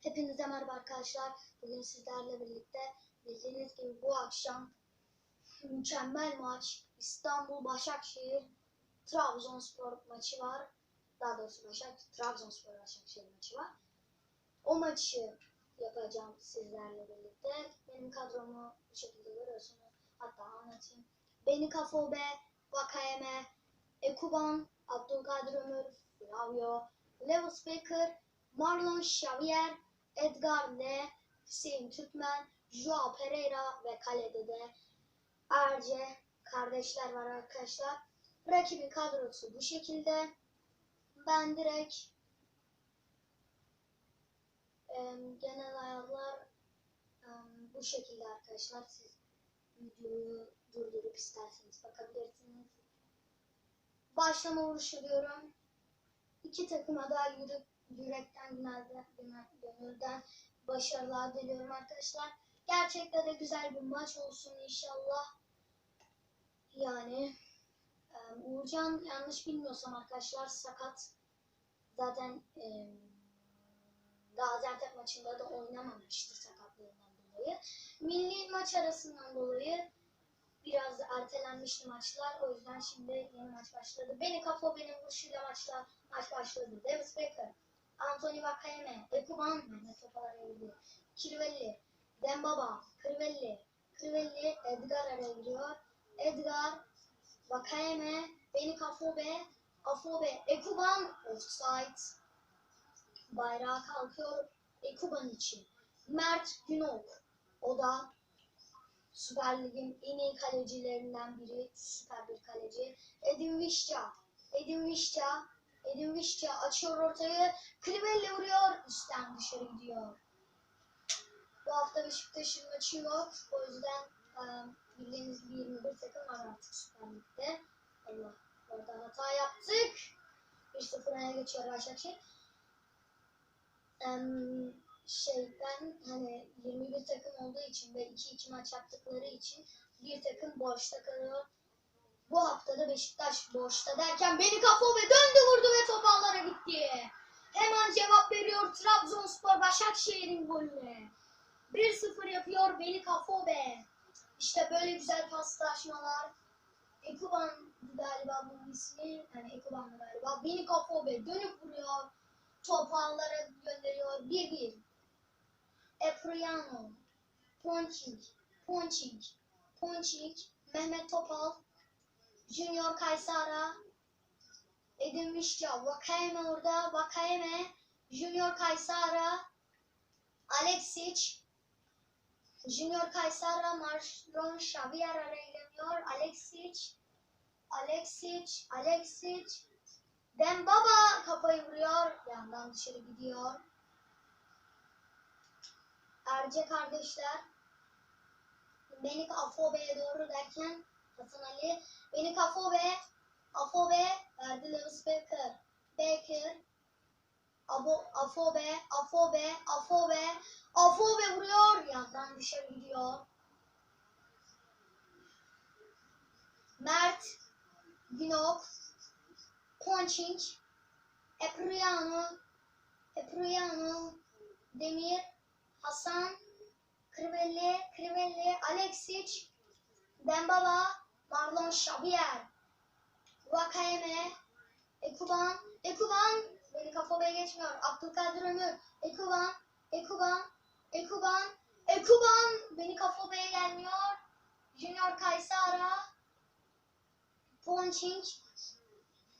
Hepinize merhaba arkadaşlar. Bugün sizlerle birlikte bildiğiniz gibi bu akşam mükemmel maç İstanbul Başakşehir Trabzonspor maçı var. Daha doğrusu Başak Trabzonspor Başakşehir maçı var. O maçı yapacağım sizlerle birlikte. Benim kadromu bu şekilde görüyorsunuz. Hatta anlatayım. Beni Kafobe, Vakayeme, Ekuban, Abdülkadir Ömür, Flavio, Lewis Baker, Marlon Xavier, Edgar Le, Hüseyin Türkmen, Joao Pereira ve kalede de Erce kardeşler var arkadaşlar. Rakibin kadrosu bu şekilde. Ben direkt genel ayarlar bu şekilde arkadaşlar. Siz videoyu durdurup isterseniz bakabilirsiniz. Başlama vuruşu diyorum. İki takıma da yürü, yürekten gönülden, başarılar diliyorum arkadaşlar. Gerçekten de güzel bir maç olsun inşallah. Yani e, Uğurcan yanlış bilmiyorsam arkadaşlar sakat. Zaten e, Gaziantep maçında da oynamamıştı sakatlığından dolayı. Milli maç arasından dolayı biraz ertelenmişti maçlar. O yüzden şimdi yeni maç başladı. Beni kafa benim vuruşuyla maçlar maç başladı. Davis Baker, Anthony Vakayeme, Ekuban, araya giriyor. Kirvelli, Dembaba, Krivelli, Krivelli, Edgar araya giriyor. Edgar, Vakayeme, Beni Kafobe, Kafobe, Ekuban, offside. Bayrağı kalkıyor Ekuban için. Mert Günok, o da Süper Lig'in en iyi kalecilerinden biri. Süper bir kaleci. Edin Vişça. Edin Vişça. Edin Vişça açıyor ortayı. Krivelli vuruyor. Üstten dışarı gidiyor. Bu hafta Beşiktaş'ın maçı yok. O yüzden e, bildiğiniz gibi 21 takım var artık Süper Lig'de. Allah. Orada hata yaptık. 1-0 öne geçiyor Başakşehir. Em, şey ben hani 21 takım olduğu için ve 2-2 maç yaptıkları için bir takım boşta kalıyor. Bu hafta da Beşiktaş boşta derken beni kafa ve döndü vurdu ve top ağlara gitti. Hemen cevap veriyor Trabzonspor Başakşehir'in golüne. 1-0 yapıyor beni Kafobe. İşte böyle güzel paslaşmalar. Ekuban galiba bunun ismi. Yani Ekuban galiba. Beni Kafobe dönüp vuruyor. Top ağlara gönderiyor. 1-1. Epriano, Ponçik, Ponçik, Ponçik, Mehmet Topal, Junior Kaysara, Edin Vişça, Vakayeme orada, Vakayeme, Junior Kaysara, Alexic, Junior Kaysara, Marlon Xavier giremiyor, Alexic, Alexic, Alexic, Dembaba kafayı vuruyor, yandan dışarı gidiyor. Erce kardeşler. Beni Afobe'ye doğru derken Hasan Ali beni Afobe Afobe verdi Lewis Baker Abo, Afobe Afobe Afobe Afobe vuruyor. Yandan dışarı gidiyor Mert Günok Ponçink Epriano Epriano Demir Hasan, Krivelli, Krivelli, Alexic, Dembaba, Marlon Şabier, Vakayeme, Ekuban, Ekuban, benim kafama geçmiyor, Abdülkadir Ömür, Ekuban, Ekuban, Ekuban, Ekuban, beni kafa gelmiyor, Junior Kaysara, Ponching,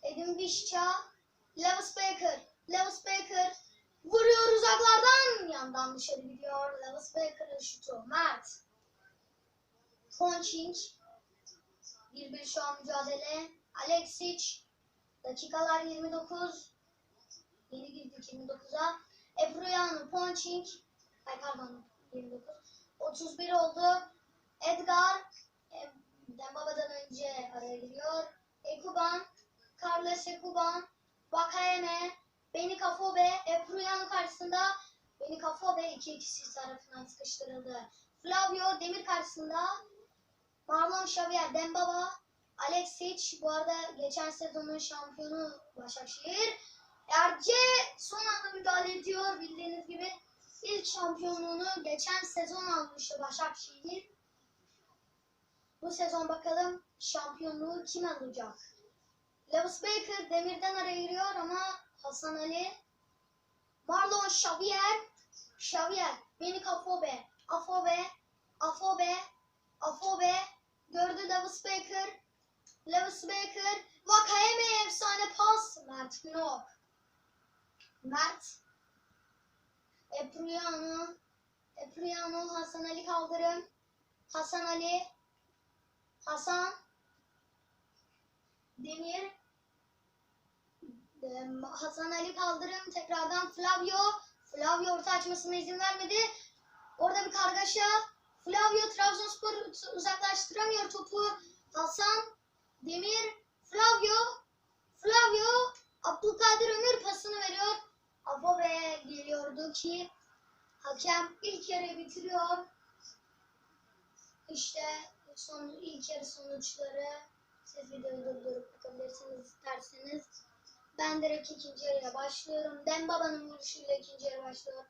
Edim Vişça, Lewis Baker, Lewis Baker, vuruyor uzaklardan, yandan dışarı gidiyor, Lewis Baker'ın şutu, Mert, Ponching, 1-1 şu an mücadele. Alexic. Dakikalar 29. Yeni girdik 29'a. Ebruyan'ın Ponching. Ay pardon 29. 31 oldu. Edgar. E, Dembaba'dan önce araya giriyor. Ekuban. Carles Ekuban. Bakayeme. Beni Kafobe. Ebruyan'ın karşısında Beni Kafobe 2-2'si tarafından sıkıştırıldı. Flavio Demir karşısında Marlon Xavier, Dembaba, Alexic bu arada geçen sezonun şampiyonu Başakşehir. Erce son anda müdahale ediyor bildiğiniz gibi. ilk şampiyonluğunu geçen sezon almıştı Başakşehir. Bu sezon bakalım şampiyonluğu kim alacak? Lewis Baker demirden araya giriyor ama Hasan Ali, Marlon Xavier, Xavier, Benik Afobe, Afobe, Afobe, Afobe, gördü Lewis Baker, Lewis Baker, Vakayeme efsane pas, Mert Günok. Mert, Epriano, Epriano, Hasan Ali Kaldırım, Hasan Ali, Hasan, Demir, Em, Hasan Ali Kaldırım, tekrardan Flavio, Flavio orta açmasına izin vermedi. Orada bir kargaşa, Flavio Trabzonspor uzaklaştıramıyor topu. Hasan, Demir, Flavio, Flavio, Abdülkadir Ömür pasını veriyor. Afobe geliyordu ki hakem ilk yarı bitiriyor. İşte son ilk yarı sonuçları. Siz videoyu durdurup bakabilirsiniz isterseniz. Ben direkt ikinci yarıya başlıyorum. Dembaba'nın vuruşuyla ikinci yarı başlıyor.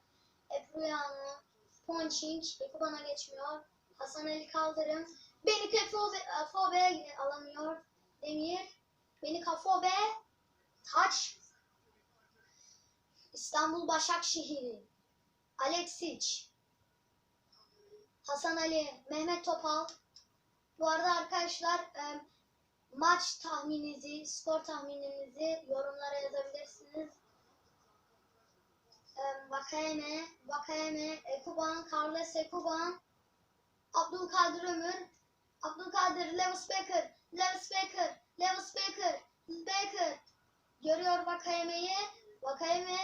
Epruyano, Ponching, Ekuban'a geçmiyor. Hasan Ali Kaldırım. Beni Kafobe yine alamıyor. Demir, Beni Kafobe, Taç, İstanbul Başakşehir'i, Alexic, Hasan Ali, Mehmet Topal. Bu arada arkadaşlar maç tahmininizi, skor tahmininizi yorumlara yazabilirsiniz. E, Vakayeme, Vakayeme, Ekuban, Carlos Ekuban, Abdülkadir Ömür, Abdülkadir, Lewis Baker, Lewis Baker, Lewis Baker, Baker. Görüyor Vakayeme'yi. Vakayeme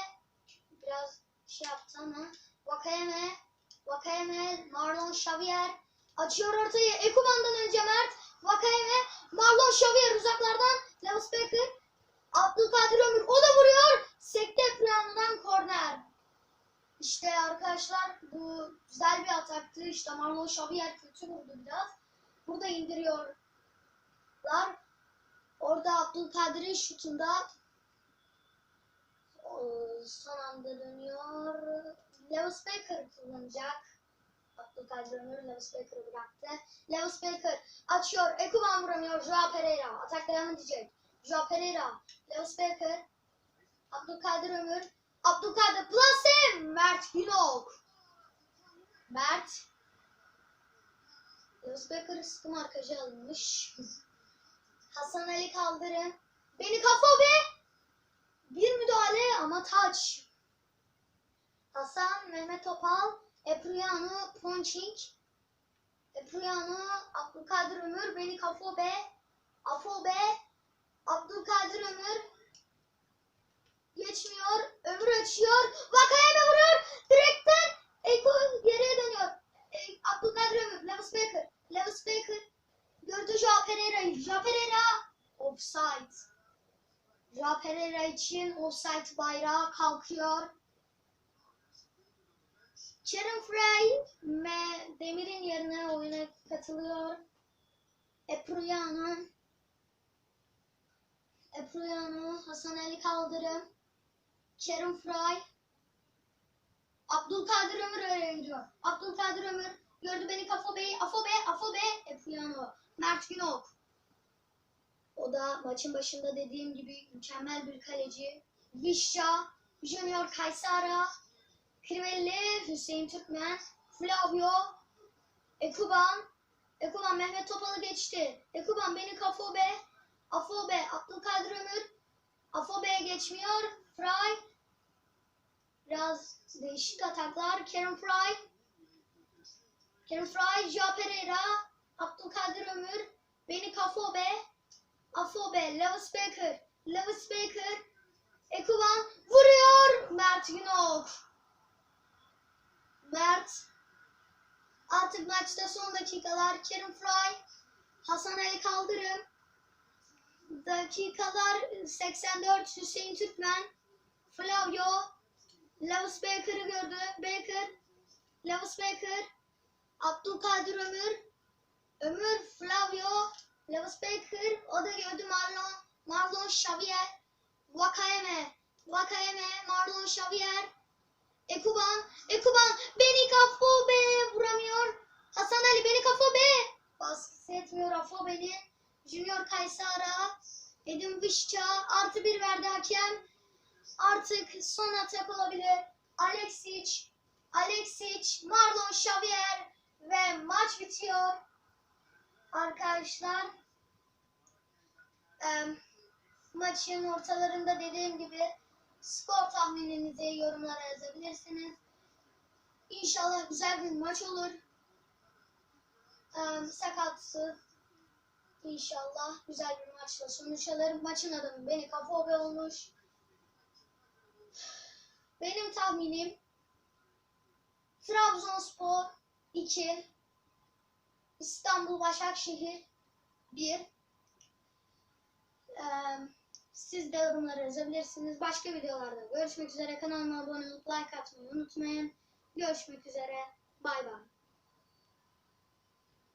biraz şey yaptı ama Vakayeme, Vakayeme, Marlon Xavier açıyor ortayı. Ekuban'dan önce Mert, Vakayeme, Marlon Xavier uzaklardan Lewis Baker, Abdülkadir Ömür o da vuruyor. Sekte Priano'dan korner. İşte arkadaşlar bu güzel bir ataktı. İşte Marlon Xavier kötü vurdu biraz. Burada indiriyorlar. Orada Abdülkadir'in şutunda o, son anda dönüyor. Lewis Baker kullanacak. Abdülkadir Ömür Lewis Baker'ı bıraktı. Lewis Baker açıyor. Ekuban vuramıyor. Joao Pereira. Atak devam edecek. Joao Pereira. Lewis Baker. Abdülkadir Ömür. Abdülkadir Plase. Mert Günok. Mert. Lewis Baker sıkı markajı alınmış. Hasan Ali Kaldırım. Beni kafa be. Bir müdahale ama taç. Hasan, Mehmet Topal, Epriano, Ponching, Epriano, Abdülkadir Ömür, Beni Kafobe, Afobe, Abdülkadir Ömür, geçmiyor, Ömür açıyor, Vakayeme vuruyor, direkten Eko geriye dönüyor. E, Abdülkadir Ömür, Lewis Baker, Lewis Baker, gördü Joao Pereira'yı, Joao Pereira, offside. Joao Pereira için offside bayrağı kalkıyor. Kerem Frey ve Demir'in yerine oyuna katılıyor. Epruyano, Epruyano, Hasan Ali Kaldırım, Kerem Frey, Abdülkadir Ömür öyle gidiyor. Abdülkadir Ömür gördü beni Afobe'yi, Afobe, Afobe, Epruyano, Mert Günok. O da maçın başında dediğim gibi mükemmel bir kaleci. Vişça, Junior Kaysara, Krivelli, Hüseyin Türkmen, Flavio, Ekuban, Ekuban Mehmet Topal'ı geçti. Ekuban beni Kafobe, Afobe, Abdülkadir Ömür, Afobe'ye geçmiyor. Fry, biraz değişik ataklar. Kerem Fry, Kerem Fry, Joao Pereira, Abdülkadir Ömür, beni Kafobe, Afobe, Lewis Baker, Lewis Baker, Ekuban vuruyor. Mert Günok. Mert. Artık maçta son dakikalar. Kerim Fry, Hasan Ali Kaldırım. Dakikalar 84 Hüseyin Türkmen, Flavio. Lewis Baker'ı gördü. Baker. Lewis Baker. Abdülkadir Ömür. Ömür Flavio. Lewis Baker. O da gördü Marlon Marlon Xavier. Vakayeme Vakayeme Marlon Xavier. Ekuban Ekuban beni kafo be vuramıyor. Hasan Ali beni kafo be baskısı etmiyor Afo beni. Junior Kaysara. Edim Vişça artı bir verdi hakem. Artık son atak olabilir. Alexic, Alexic, Marlon Xavier ve maç bitiyor. Arkadaşlar em, maçın ortalarında dediğim gibi skor tahmininizi yorumlara yazabilirsiniz. İnşallah güzel bir maç olur. Em, sakatsız İnşallah güzel bir maçla sonuç alırım. Maçın adı beni kafobe olmuş. Benim tahminim Trabzonspor 2 İstanbul Başakşehir 1 Ee, Siz de yorumlara yazabilirsiniz. Başka videolarda görüşmek üzere. Kanalıma abone olup like atmayı unutmayın. Görüşmek üzere. Bay bay.